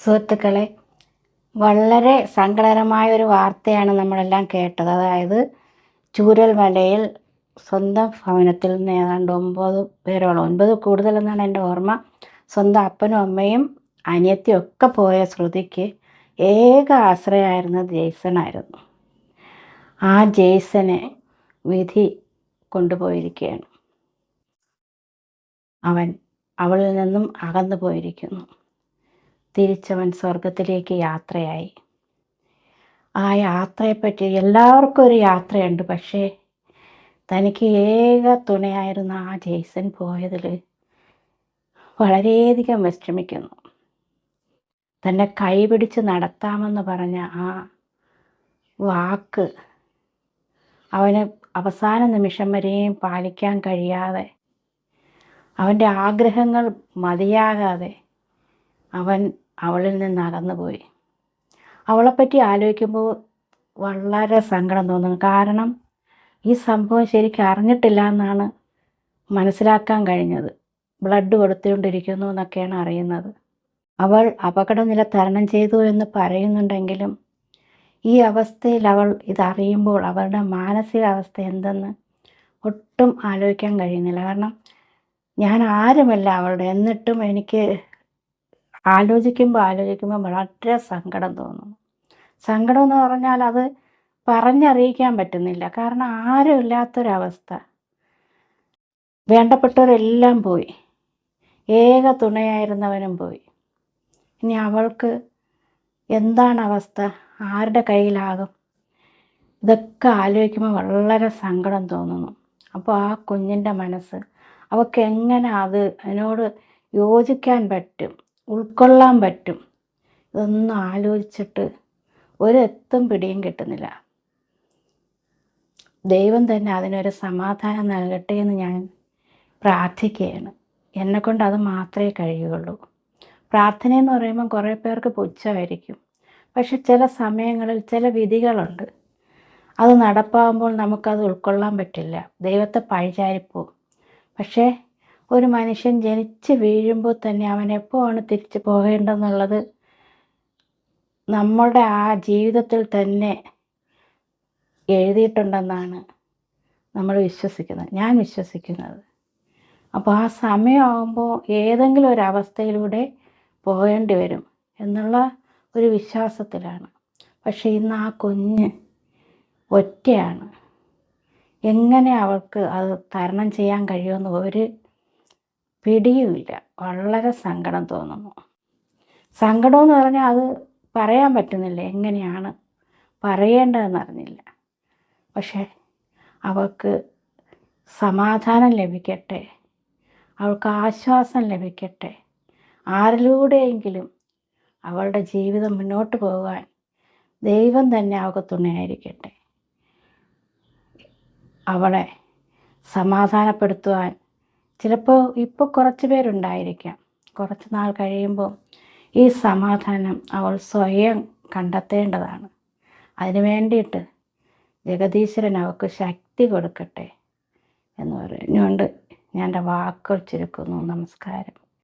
സുഹൃത്തുക്കളെ വളരെ സങ്കടകരമായ ഒരു വാർത്തയാണ് നമ്മളെല്ലാം കേട്ടത്. അതായത് ചൂരൽ മലയിൽ സ്വന്തം ഭവനത്തിൽ നിന്ന് ഏതാണ്ട് ഒമ്പത് പേരോളം ഒൻപത് കൂടുതലെന്നാണ് എന്റെ ഓർമ്മ സ്വന്തം അപ്പനും അമ്മയും അനിയത്തിയും ഒക്കെ പോയ ശ്രുതിക്ക് ഏക ആശ്രയമായിരുന്നത് ജെയ്സണായിരുന്നു ആ ജെയ്സനെ വിധി കൊണ്ടുപോയിരിക്കുകയാണ്. അവൻ അവളിൽ നിന്നും അകന്നു പോയിരിക്കുന്നു തിരിച്ചവൻ സ്വർഗത്തിലേക്ക് യാത്രയായി. ആ യാത്രയെപ്പറ്റി എല്ലാവർക്കും ഒരു യാത്രയുണ്ട്. പക്ഷേ തനിക്ക് ഏക തുണയായിരുന്ന ആ ജെയ്സൺ പോയതിൽ വളരെയധികം വിഷമിക്കുന്നു. തന്നെ കൈപിടിച്ച് നടത്താമെന്ന് പറഞ്ഞ ആ വാക്ക് അവന് അവസാന നിമിഷം വരെയും പാലിക്കാൻ കഴിയാതെ അവന്റെ ആഗ്രഹങ്ങൾ മതിയാകാതെ അവൻ അവളിൽ നിന്ന് അകന്നുപോയി അവളെപ്പറ്റി ആലോചിക്കുമ്പോൾ വളരെ സങ്കടം തോന്നുന്നു. കാരണം ഈ സംഭവം ശരിക്കും അറിഞ്ഞിട്ടില്ല എന്നാണ് മനസ്സിലാക്കാൻ കഴിഞ്ഞത്. ബ്ലഡ് കൊടുത്തുകൊണ്ടിരിക്കുന്നു എന്നൊക്കെയാണ് അറിയുന്നത്. അവൾ അപകടനില തരണം ചെയ്തു എന്ന് പറയുന്നുണ്ടെങ്കിലും ഈ അവസ്ഥയിൽ അവൾ ഇതറിയുമ്പോൾ അവളുടെ മാനസികാവസ്ഥ എന്തെന്ന് ഒട്ടും ആലോചിക്കാൻ കഴിയുന്നില്ല. കാരണം ഞാൻ ആരുമല്ല അവളുടെ. എന്നിട്ടും എനിക്ക് ആലോചിക്കുമ്പോൾ ആലോചിക്കുമ്പോൾ വളരെ സങ്കടം തോന്നുന്നു സങ്കടം എന്ന് പറഞ്ഞാൽ അത് പറഞ്ഞറിയിക്കാൻ പറ്റുന്നില്ല. കാരണം ആരും ഇല്ലാത്തൊരവസ്ഥ. വേണ്ടപ്പെട്ടവരെല്ലാം പോയി. ഏക തുണയായിരുന്നവനും പോയി. ഇനി അവൾക്ക് എന്താണ് അവസ്ഥ? ആരുടെ കയ്യിലാകും? ഇതൊക്കെ ആലോചിക്കുമ്പോൾ വളരെ സങ്കടം തോന്നുന്നു. അപ്പോൾ ആ കുഞ്ഞിന്റെ മനസ്സ്. അവൾക്ക് എങ്ങനെ അത് അതിനോട് യോജിക്കാൻ പറ്റും? ഉൾക്കൊള്ളാൻ പറ്റും. ഇതൊന്നും ആലോചിച്ചിട്ട് ഒരെത്തും പിടിയും കിട്ടുന്നില്ല. ദൈവം തന്നെ അതിനൊരു സമാധാനം നൽകട്ടെ എന്ന് ഞാൻ പ്രാർത്ഥിക്കുകയാണ്. എന്നെക്കൊണ്ട് അത് മാത്രമേ കഴിയുകയുള്ളൂ. പ്രാർത്ഥന എന്ന് പറയുമ്പോൾ കുറേ പേർക്ക് പുച്ഛമായിരിക്കും. പക്ഷെ ചില സമയങ്ങളിൽ ചില വിധികളുണ്ട്. അത് നടപ്പാകുമ്പോൾ നമുക്കത് ഉൾക്കൊള്ളാൻ പറ്റില്ല. ദൈവത്തെ പഴിചാരിപ്പോവും. പക്ഷേ ഒരു മനുഷ്യൻ ജനിച്ച് വീഴുമ്പോൾ തന്നെ അവൻ എപ്പോഴാണ് തിരിച്ചു പോകേണ്ടതെന്നുള്ളത് നമ്മളുടെ ആ ജീവിതത്തിൽ തന്നെ എഴുതിയിട്ടുണ്ടെന്നാണ് നമ്മൾ വിശ്വസിക്കുന്നത് ഞാൻ വിശ്വസിക്കുന്നത്. അപ്പോൾ ആ സമയമാകുമ്പോൾ ഏതെങ്കിലും ഒരു അവസ്ഥയിലൂടെ പോകേണ്ടി വരും എന്നുള്ള ഒരു വിശ്വാസത്തിലാണ്. പക്ഷേ ഇന്ന് ആ കുഞ്ഞ് ഒറ്റയാണ്. എങ്ങനെ അവൾക്ക് അത് തരണം ചെയ്യാൻ കഴിയുമെന്ന് ഒരു പിടിയുമില്ല. വളരെ സങ്കടം തോന്നുന്നു. സങ്കടമെന്ന് പറഞ്ഞാൽ അത് പറയാൻ പറ്റുന്നില്ല. എങ്ങനെയാണ് പറയേണ്ടതെന്ന് അറിഞ്ഞില്ല. പക്ഷേ അവൾക്ക് സമാധാനം ലഭിക്കട്ടെ. അവൾക്ക് ആശ്വാസം ലഭിക്കട്ടെ. ആരിലൂടെയെങ്കിലും അവളുടെ ജീവിതം മുന്നോട്ട് പോകാൻ ദൈവം തന്നെ അവൾക്ക് തുണയായിരിക്കട്ടെ. അവളെ സമാധാനപ്പെടുത്തുവാൻ ചിലപ്പോൾ ഇപ്പോൾ കുറച്ച് പേരുണ്ടായിരിക്കാം. കുറച്ച് നാൾ കഴിയുമ്പോൾ ഈ സമാധാനം അവൾ സ്വയം കണ്ടെത്തേണ്ടതാണ്. അതിനു വേണ്ടിയിട്ട് ജഗദീശ്വരൻ അവൾക്ക് ശക്തി കൊടുക്കട്ടെ എന്ന് പറഞ്ഞുകൊണ്ട് ഞാൻ എന്റെ വാക്കുകൾ ചുരുക്കുന്നു. നമസ്കാരം.